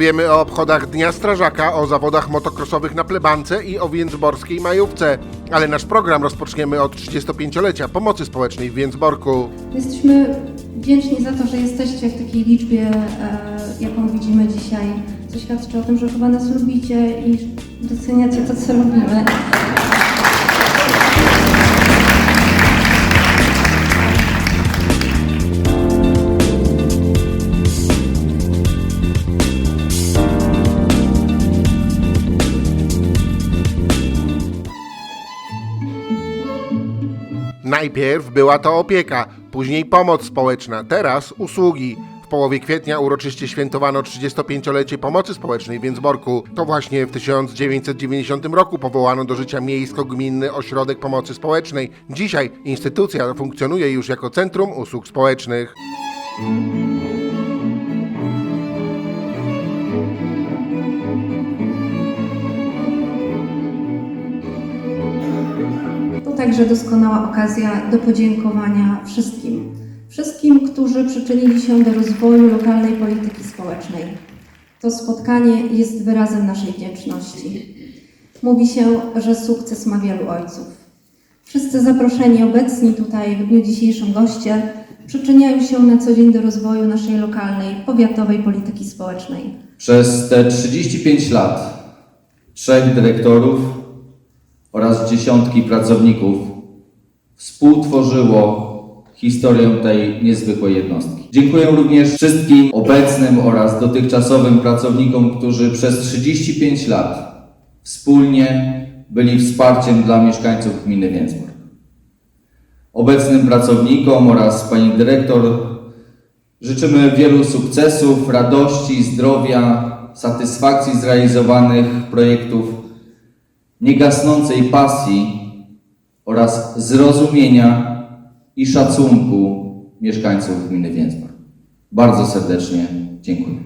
Powiemy o obchodach Dnia Strażaka, o zawodach motocrossowych na plebance i o więcborskiej majówce. Ale nasz program rozpoczniemy od 35-lecia pomocy społecznej w Więcborku. Jesteśmy wdzięczni za to, że jesteście w takiej liczbie, e, jaką widzimy dzisiaj, co świadczy o tym, że chyba nas lubicie i doceniacie to, co robimy. Najpierw była to opieka, później pomoc społeczna, teraz usługi. W połowie kwietnia uroczyście świętowano 35-lecie pomocy społecznej w Więcborku. To właśnie w 1990 roku powołano do życia miejsko-gminny ośrodek pomocy społecznej. Dzisiaj instytucja funkcjonuje już jako Centrum Usług Społecznych. Także doskonała okazja do podziękowania wszystkim. Wszystkim, którzy przyczynili się do rozwoju lokalnej polityki społecznej. To spotkanie jest wyrazem naszej wdzięczności. Mówi się, że sukces ma wielu ojców. Wszyscy zaproszeni obecni tutaj w dniu dzisiejszym goście przyczyniają się na co dzień do rozwoju naszej lokalnej, powiatowej polityki społecznej. Przez te 35 lat trzech dyrektorów oraz dziesiątki pracowników współtworzyło historię tej niezwykłej jednostki. Dziękuję również wszystkim obecnym oraz dotychczasowym pracownikom, którzy przez 35 lat wspólnie byli wsparciem dla mieszkańców gminy Więcbork. Obecnym pracownikom oraz pani dyrektor Życzymy wielu sukcesów, radości, zdrowia, satysfakcji z realizowanych projektów, niegasnącej pasji oraz zrozumienia i szacunku mieszkańców gminy Więcbork. Bardzo serdecznie dziękuję.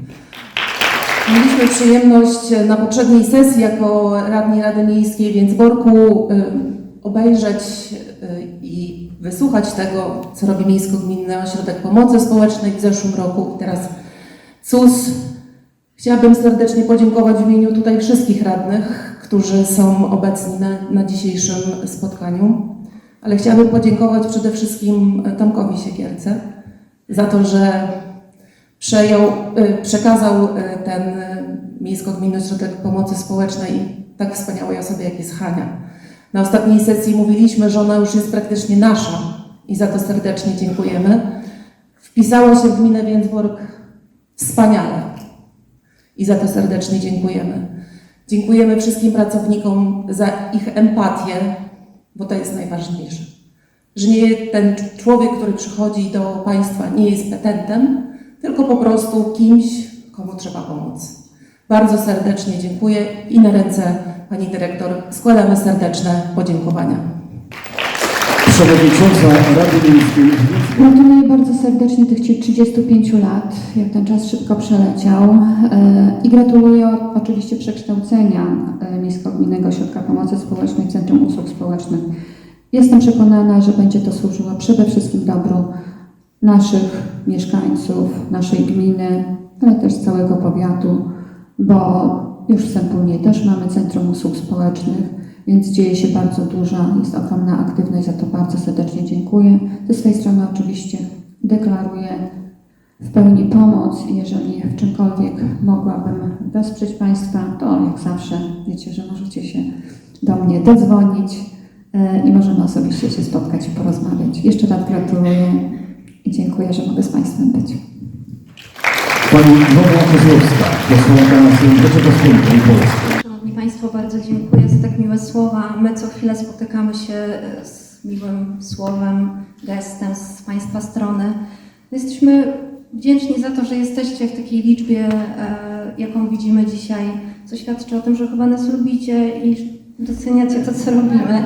Mieliśmy przyjemność na poprzedniej sesji jako radni Rady Miejskiej w Więcborku y, obejrzeć y, i wysłuchać tego, co robi Miejsko-Gminny Ośrodek Pomocy Społecznej w zeszłym roku. Teraz CUS. Chciałabym serdecznie podziękować w imieniu tutaj wszystkich radnych, którzy są obecni na, na dzisiejszym spotkaniu. Ale chciałabym podziękować przede wszystkim Tomkowi Siekierce za to, że przejął, y, przekazał y, ten y, Miejsko-Gminny Ośrodek Pomocy Społecznej tak wspaniałej osobie, jak jest Hania. Na ostatniej sesji mówiliśmy, że ona już jest praktycznie nasza i za to serdecznie dziękujemy. Wpisała się w gminę Więcbork wspaniale i za to serdecznie dziękujemy. Dziękujemy wszystkim pracownikom za ich empatię, bo to jest najważniejsze. Że nie ten człowiek, który przychodzi do Państwa, nie jest petentem, tylko po prostu kimś, komu trzeba pomóc. Bardzo serdecznie dziękuję i na ręce Pani Dyrektor składamy serdeczne podziękowania. Przewodnicząca Rady Miejskiej. Gratuluję bardzo serdecznie tych 35 lat, jak ten czas szybko przeleciał. E, I gratuluję oczywiście przekształcenia e, Miejsko-Gminnego Ośrodka Pomocy Społecznej w Centrum Usług Społecznych. Jestem przekonana, że będzie to służyło przede wszystkim dobru naszych mieszkańców, naszej gminy, ale też całego powiatu, bo już w Sępólnie też mamy Centrum Usług Społecznych, więc dzieje się bardzo dużo, jest ogromna aktywność, za to bardzo serdecznie dziękuję. Ze swojej strony oczywiście deklaruję w pełni pomoc jeżeli w czymkolwiek mogłabym wesprzeć Państwa, to jak zawsze wiecie, że możecie się do mnie dodzwonić e, i możemy osobiście się spotkać i porozmawiać. Jeszcze raz gratuluję i dziękuję, że mogę z Państwem być. Pani Iwona Kozłowska, posłanka Rzeczypospolitej Polskiej. Szanowni Państwo, bardzo dziękuję miłe słowa. My co chwilę spotykamy się e, z miłym słowem, gestem z Państwa strony. Jesteśmy wdzięczni za to, że jesteście w takiej liczbie, e, jaką widzimy dzisiaj, co świadczy o tym, że chyba nas lubicie i doceniacie to, co robimy.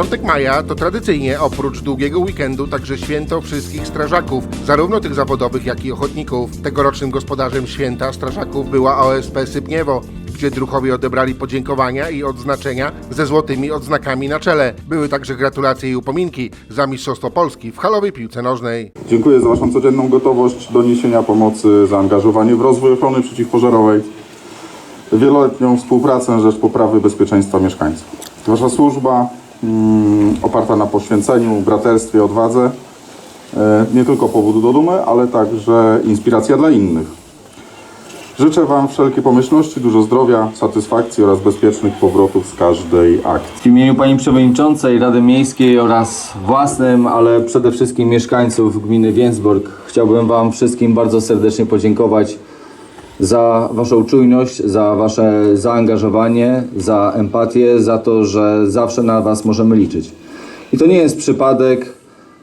Początek maja to tradycyjnie oprócz długiego weekendu także święto wszystkich strażaków, zarówno tych zawodowych, jak i ochotników. Tegorocznym gospodarzem święta strażaków była OSP Sypniewo, gdzie druhowie odebrali podziękowania i odznaczenia ze złotymi odznakami na czele. Były także gratulacje i upominki za Mistrzostwo Polski w halowej piłce nożnej. Dziękuję za Waszą codzienną gotowość do niesienia pomocy, zaangażowanie w rozwój ochrony przeciwpożarowej, wieloletnią współpracę rzecz poprawy bezpieczeństwa mieszkańców. Wasza służba oparta na poświęceniu, braterstwie, odwadze e, nie tylko powód do dumy, ale także inspiracja dla innych. Życzę Wam wszelkiej pomyślności, dużo zdrowia, satysfakcji oraz bezpiecznych powrotów z każdej akcji. W imieniu Pani Przewodniczącej Rady Miejskiej oraz własnym, ale przede wszystkim mieszkańców gminy Więcborg chciałbym Wam wszystkim bardzo serdecznie podziękować za Waszą czujność, za Wasze zaangażowanie, za empatię, za to, że zawsze na Was możemy liczyć. I to nie jest przypadek,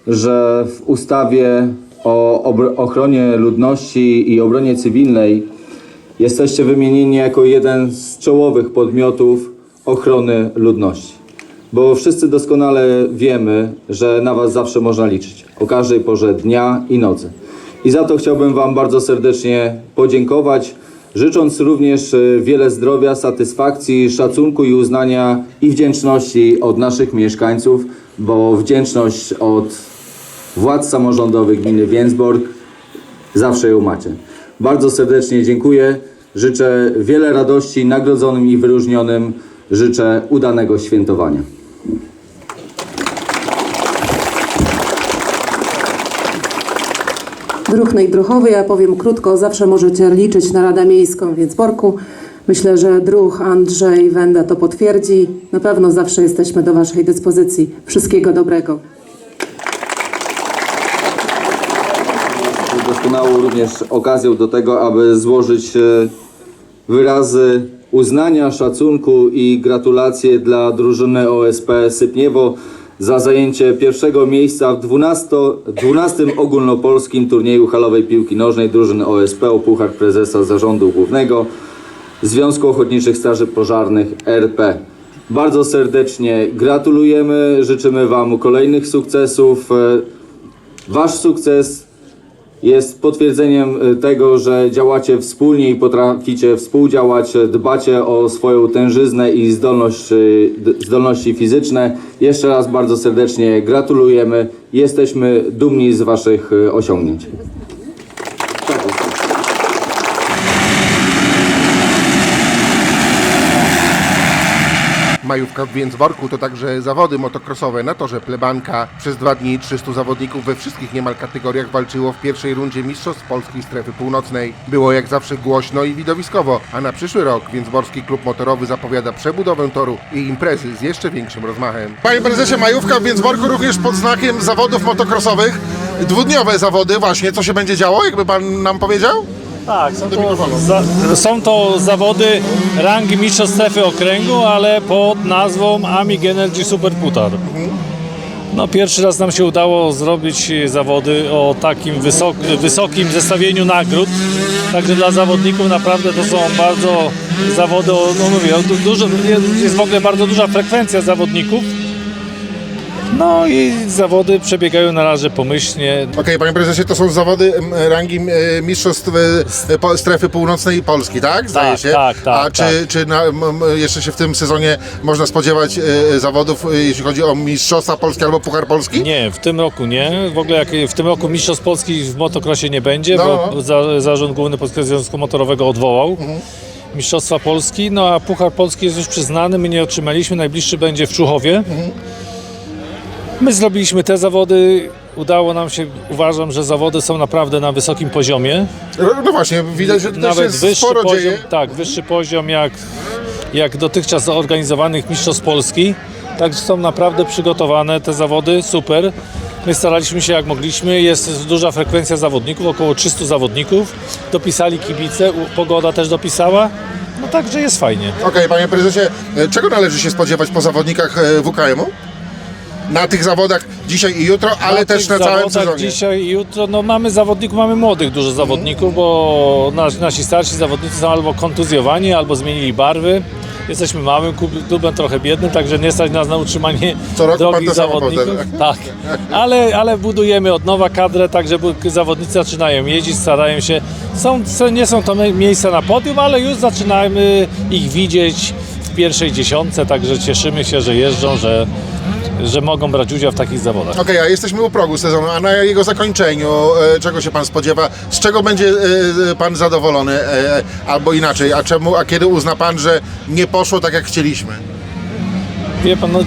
że w ustawie o ochronie ludności i obronie cywilnej jesteście wymienieni jako jeden z czołowych podmiotów ochrony ludności. Bo wszyscy doskonale wiemy, że na Was zawsze można liczyć o każdej porze dnia i nocy. I za to chciałbym Wam bardzo serdecznie podziękować, życząc również e, wiele zdrowia, satysfakcji, szacunku i uznania i wdzięczności od naszych mieszkańców, bo wdzięczność od władz samorządowych gminy Więcborg zawsze ją macie. Bardzo serdecznie dziękuję. Życzę wiele radości nagrodzonym i wyróżnionym. Życzę udanego świętowania. Druhny i ja powiem krótko, zawsze możecie liczyć na Radę Miejską w Więcborku. Myślę, że Druh, Andrzej, Wenda to potwierdzi. Na pewno zawsze jesteśmy do Waszej dyspozycji. Wszystkiego dobrego. doskonałą również okazją do tego, aby złożyć e, wyrazy uznania, szacunku i gratulacje dla drużyny OSP Sypniewo za zajęcie pierwszego miejsca w 12, 12 ogólnopolskim turnieju halowej piłki nożnej drużyny OSP o Puchar Prezesa Zarządu Głównego Związku Ochotniczych Straży Pożarnych RP. Bardzo serdecznie gratulujemy, życzymy Wam kolejnych sukcesów. E, Wasz sukces jest potwierdzeniem y, tego, że działacie wspólnie i potraficie współdziałać, y, dbacie o swoją tężyznę i zdolność, y, zdolności fizyczne. Jeszcze raz bardzo serdecznie gratulujemy. Jesteśmy dumni z Waszych osiągnięć. Majówka w Więcborku to także zawody motocrossowe na torze Plebanka. Przez dwa dni 300 zawodników we wszystkich niemal kategoriach walczyło w pierwszej rundzie Mistrzostw Polskiej Strefy Północnej. Było jak zawsze głośno i widowiskowo, a na przyszły rok Więcborski Klub Motorowy zapowiada przebudowę toru i imprezy z jeszcze większym rozmachem. Panie prezesie, majówka w Więcborku również pod znakiem zawodów motocrossowych. Dwudniowe zawody właśnie, co się będzie działo, jakby pan nam powiedział? Tak, są to, za, są to zawody rangi mistrzostw strefy okręgu, ale pod nazwą Amig Energy Super Putar. No pierwszy raz nam się udało zrobić zawody o takim wysok, wysokim zestawieniu nagród. Także dla zawodników naprawdę to są bardzo zawody, no mówię, jest w ogóle bardzo duża frekwencja zawodników. No i zawody przebiegają na razie pomyślnie. Okej, panie prezesie, to są zawody rangi mistrzostw e, po- strefy północnej Polski, tak? Zdaje Tak, się. tak, tak, A czy, tak. czy na, m, m, jeszcze się w tym sezonie można spodziewać e, zawodów, e, jeśli chodzi o mistrzostwa Polski albo Puchar Polski? Nie, w tym roku nie. W ogóle jak w tym roku Mistrzostw Polski w motocrossie nie będzie, No. bo za, Zarząd Główny Polskiego Związku Motorowego odwołał. Mistrzostwa Polski, no a Puchar Polski jest już przyznany, my nie otrzymaliśmy, najbliższy będzie w Czuchowie. My zrobiliśmy te zawody, udało nam się, uważam, że zawody są naprawdę na wysokim poziomie. No właśnie, widać, że tutaj Nawet się wyższy sporo poziom, dzieje. tak, wyższy poziom jak, jak dotychczas zorganizowanych Mistrzostw Polski. Także są naprawdę przygotowane te zawody, super. My staraliśmy się jak mogliśmy, jest duża frekwencja zawodników, około 300 zawodników. Dopisali kibice, u- pogoda też dopisała. No także jest fajnie. Okej, panie prezesie, e, czego należy się spodziewać po zawodnikach e, WKM-u? Na tych zawodach dzisiaj i jutro, ale też na całym zawodach sezonie. Dzisiaj i jutro, no mamy zawodników, mamy młodych dużo zawodników, bo nas, nasi starsi zawodnicy są albo kontuzjowani, albo zmienili barwy. Jesteśmy małym klub- klubem, trochę biednym, także nie stać nas na utrzymanie Co roku pan drogich to samo zawodników. potem. Tak, ale, ale budujemy od nowa kadrę, tak żeby zawodnicy zaczynają jeździć, starają się. Są, są- nie są to mie- miejsca na podium, ale już zaczynamy ich widzieć pierwszej dziesiątce, także cieszymy się, że jeżdżą, że, że mogą brać udział w takich zawodach. Okej, a jesteśmy u progu sezonu, a na jego zakończeniu e, czego się pan spodziewa? Z czego będzie e, pan zadowolony? E, albo inaczej, a czemu, a kiedy uzna pan, że nie poszło tak jak chcieliśmy? Wie pan, no,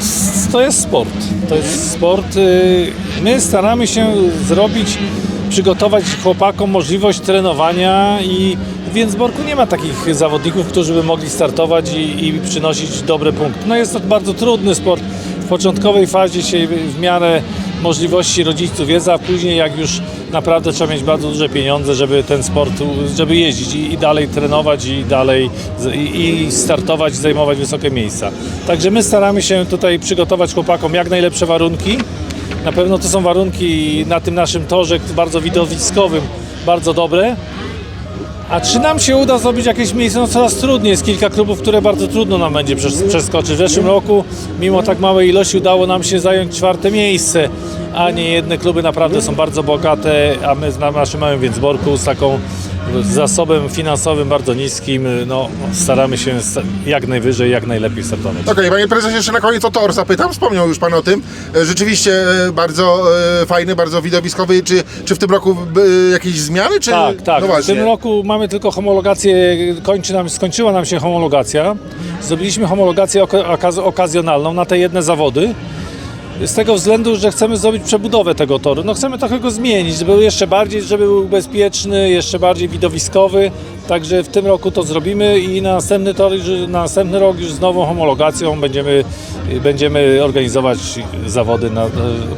to jest sport. To jest sport. y, My staramy się zrobić, przygotować chłopakom możliwość trenowania i w Więcborku nie ma takich zawodników, którzy by mogli startować i, i przynosić dobre punkty. No jest to bardzo trudny sport. W początkowej fazie się w miarę możliwości rodziców jest, a później jak już naprawdę trzeba mieć bardzo duże pieniądze, żeby ten sport, żeby jeździć i, i dalej trenować i dalej i, i startować, zajmować wysokie miejsca. Także my staramy się tutaj przygotować chłopakom jak najlepsze warunki. Na pewno to są warunki na tym naszym torze bardzo widowiskowym, bardzo dobre. A czy nam się uda zrobić jakieś miejsce? No coraz trudniej. Jest kilka klubów, które bardzo trudno nam będzie przes- przeskoczyć. W zeszłym roku, mimo tak małej ilości, udało nam się zająć czwarte miejsce, a nie jedne kluby naprawdę są bardzo bogate, a my na naszym małym Więcborku z taką zasobem finansowym bardzo niskim, no staramy się jak najwyżej, jak najlepiej startować. Okej, panie prezesie, jeszcze na koniec o tor zapytam, wspomniał już pan o tym. E, Rzeczywiście e, bardzo e, fajny, bardzo widowiskowy. Czy, czy w tym roku jakieś zmiany? Czy... Tak, tak. No w tym roku mamy tylko homologację, kończy nam, skończyła nam się homologacja. Zrobiliśmy homologację oka- okaz okazjonalną na te jedne zawody. Z tego względu, że chcemy zrobić przebudowę tego toru. No chcemy trochę go zmienić, żeby był jeszcze bardziej, żeby był bezpieczny, jeszcze bardziej widowiskowy. Także w tym roku to zrobimy i na następny tor, na następny rok już z nową homologacją będziemy, będziemy organizować zawody na e,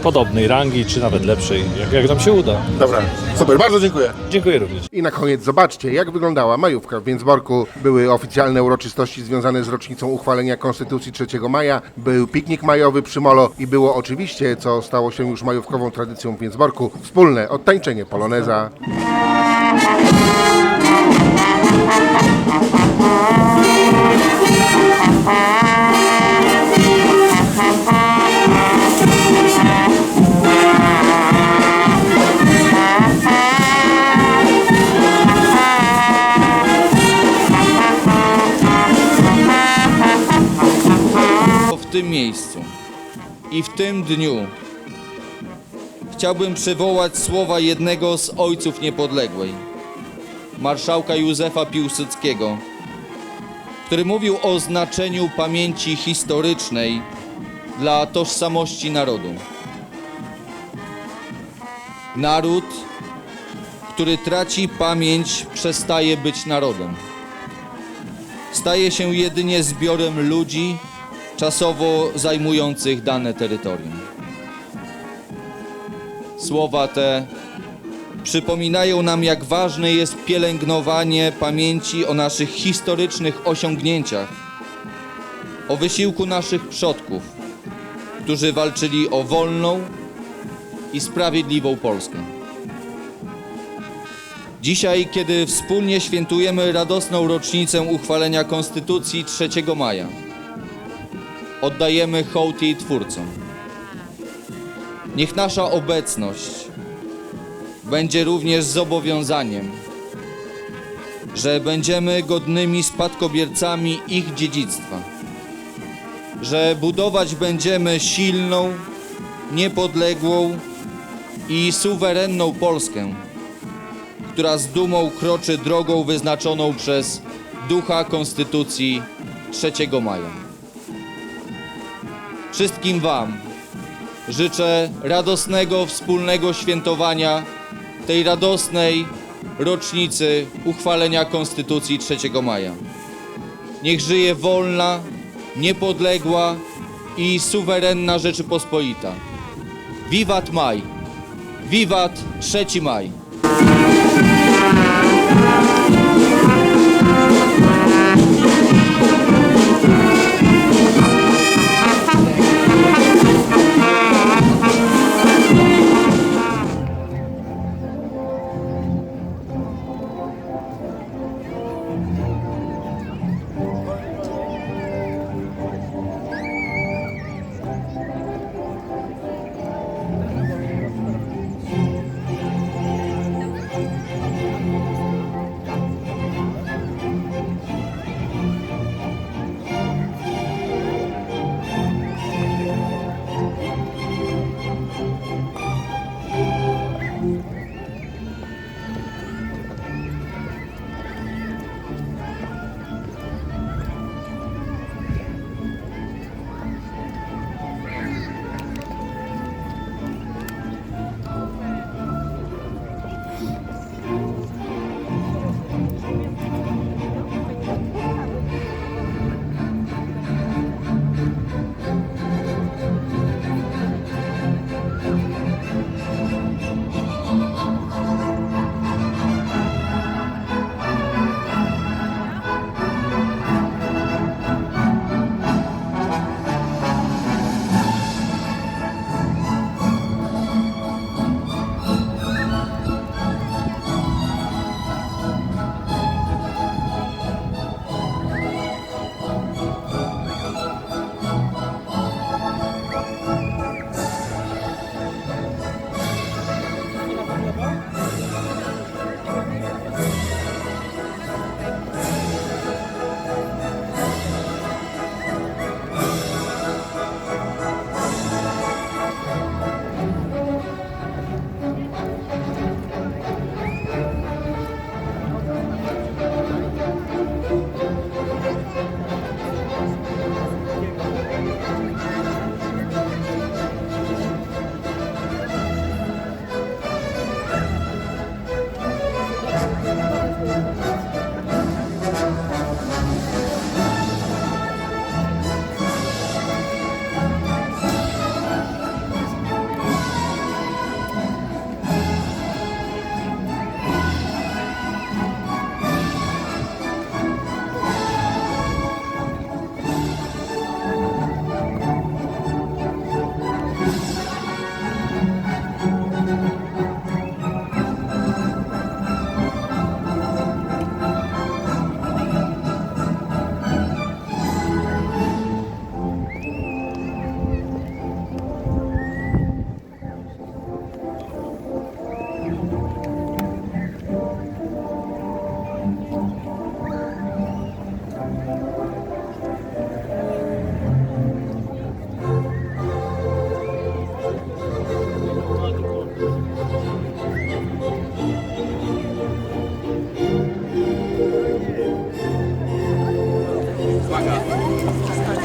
podobnej rangi, czy nawet lepszej, jak, jak nam się uda. Dobra, super, bardzo dziękuję. Dziękuję również. I na koniec zobaczcie, jak wyglądała majówka w Więcborku. Były oficjalne uroczystości związane z rocznicą uchwalenia Konstytucji 3 maja, był piknik majowy przy Molo i było oczywiście, co stało się już majówkową tradycją w Więcborku, wspólne odtańczenie poloneza. W tym miejscu i w tym dniu chciałbym przywołać słowa jednego z ojców niepodległej, marszałka Józefa Piłsudskiego, który mówił o znaczeniu pamięci historycznej dla tożsamości narodu. Naród, który traci pamięć, przestaje być narodem. Staje się jedynie zbiorem ludzi, czasowo zajmujących dane terytorium. Słowa te przypominają nam, jak ważne jest pielęgnowanie pamięci o naszych historycznych osiągnięciach, o wysiłku naszych przodków, którzy walczyli o wolną i sprawiedliwą Polskę. Dzisiaj, kiedy wspólnie świętujemy radosną rocznicę uchwalenia Konstytucji 3 maja, oddajemy hołd jej twórcom. Niech nasza obecność będzie również zobowiązaniem, że będziemy godnymi spadkobiercami ich dziedzictwa, że budować będziemy silną, niepodległą i suwerenną Polskę, która z dumą kroczy drogą wyznaczoną przez ducha Konstytucji 3 maja. Wszystkim Wam życzę radosnego wspólnego świętowania tej radosnej rocznicy uchwalenia Konstytucji 3 maja. Niech żyje wolna, niepodległa i suwerenna Rzeczypospolita. Wiwat maj! Wiwat 3 maj!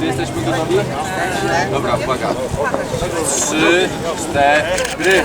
Jesteśmy gotowi? Dobra, uwaga. Trzy, cztery.